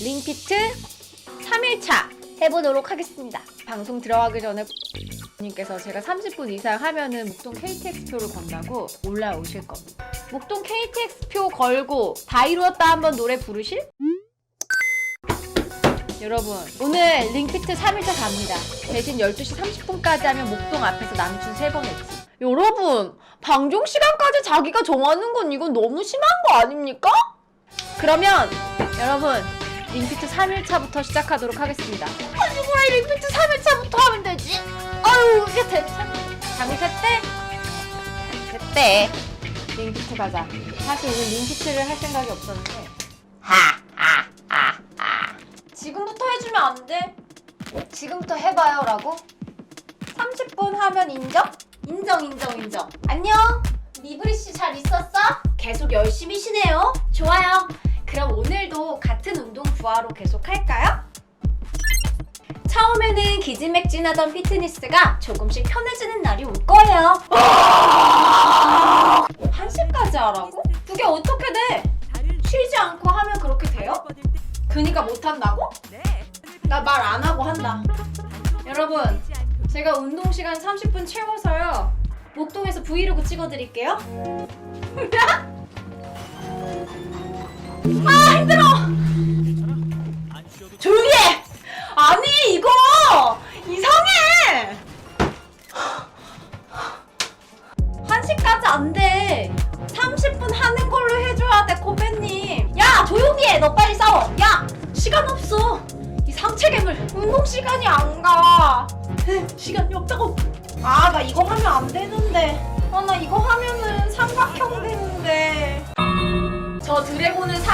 링피트 3일차 해보도록 하겠습니다. 방송 들어가기 전에 님께서 제가 30분 이상 하면은 목동 KTX표를 건다고 올라오실 겁니다. 목동 KTX표 걸고 다 이루었다 한번 노래 부르실? 여러분 오늘 링피트 3일차 갑니다. 대신 12시 30분까지 하면 목동 앞에서 남춘 3번 했지. 여러분 방송 시간까지 자기가 정하는 건 이건 너무 심한 거 아닙니까? 그러면 여러분 링피트 3일차부터 시작하도록 하겠습니다. 아니 뭐야 이 링피트 3일차부터 하면 되지? 아유 이게 대체 잘못했대? 그때 링피트 가자. 사실 오늘 링피트를 할 생각이 없었는데 지금부터 해주면 안 돼? 지금부터 해봐요 라고? 30분 하면 인정? 인정 인정 인정 안녕 미브리 씨 잘 있었어? 계속 열심히 쉬네요 좋아요 그럼 오늘도 같은 운동 부하로 계속 할까요? 처음에는 기지맥진하던 피트니스가 조금씩 편해지는 날이 올 거예요 한 시까지 하라고? 그게 어떻게 돼? 쉬지 않고 하면 그렇게 돼요? 그니까 못한다고? 나 말 안 하고 한다. 여러분, 제가 운동 시간 30분 채워서요. 목동에서 브이로그 찍어드릴게요. 아 힘들어. 조용히 해. 아니 이거 이상해. 한 시까지 안 돼. 30분 하는 걸로 해줘야 돼, 코배님. 야, 조용히 해. 너 빨리 싸워. 야, 시간 없어. 이 상체 괴물. 운동 시간이 안 가. 시간이 없다고. 아, 나 이거 하면 안 되는데.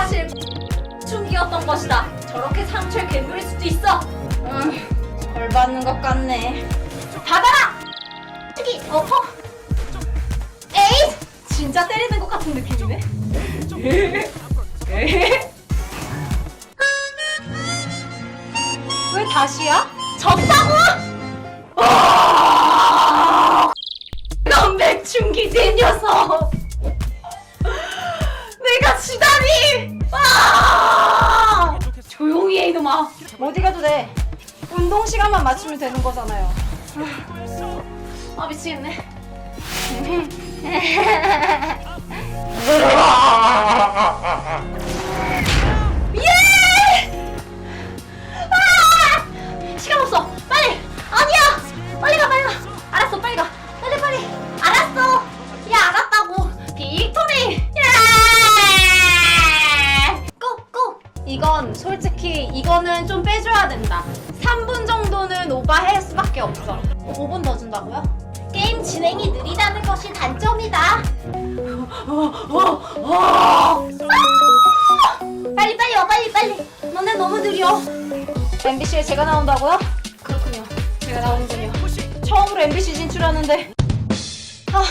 사실 충기였던 것이다. 저렇게 상체 괴물일 수도 있어. 음, 벌 받는 것 같네. 받아라! 저기, 어, 어. 에이! 진짜 때리는 것 같은 느낌이네. 왜 다시야? 졌다고? 아! 넌 맥충기 된 녀석! 내가 지다니! 아! 조용히 해 이놈아. 어디 가도 돼. 운동 시간만 맞추면 되는 거잖아요. 아 미치겠네. 이거는 좀 빼줘야 된다. 3분 정도는 오바할 수밖에 없어. 5분 더 준다고요? 게임 진행이 느리다는 것이 단점이다. 빨리 빨리 와 빨리 빨리 너네 너무 느려 MBC에 제가 나온다고요? 그렇군요 제가 나오는군요 처음으로 MBC 진출하는데 아,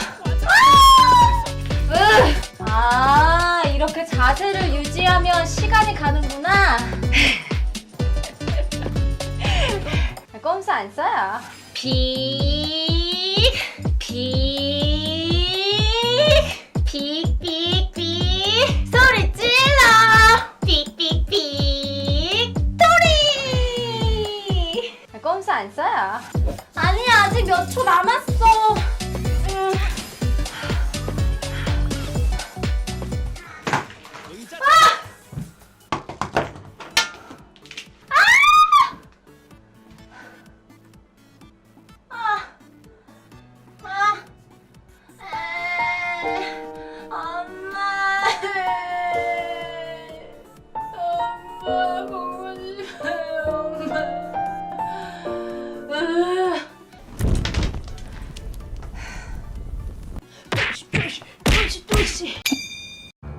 아! 으! 아 이렇게 자세를 유지하면 시간이 가는구나 안 써요 빅 빅, 빅, 빅, 빅, 소리 질러! 빅, 빅, 빅, 토리! 꼼수 안 써요. 아니야, 아직 몇 초 남았어.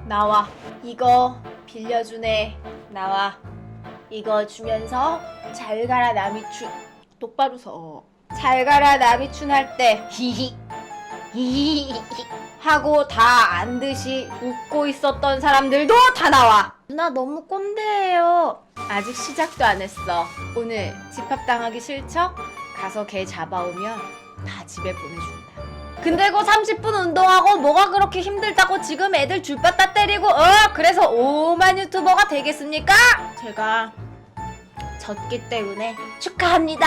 나와. 이거 빌려주네. 나와. 이거 주면서 잘 가라 나미춘. 똑바로 서. 잘 가라 나비춘 할 때 히히 히히 하고 다 안 듯이 웃고 있었던 사람들도 다 나와. 누나 너무 꼰대예요. 아직 시작도 안 했어. 오늘 집합당하기 싫죠? 가서 걔 잡아오면 다 집에 보내준다. 근데 그 30분 운동하고 뭐가 그렇게 힘들다고 지금 애들 줄바따 때리고 어 그래서 오만 유튜버가 되겠습니까? 제가 졌기 때문에 축하합니다.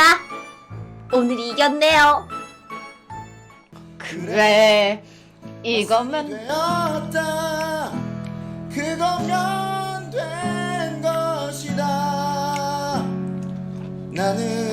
오늘 이겼네요. 그래 이거면 되었다. 그거면 된 것이다. 나는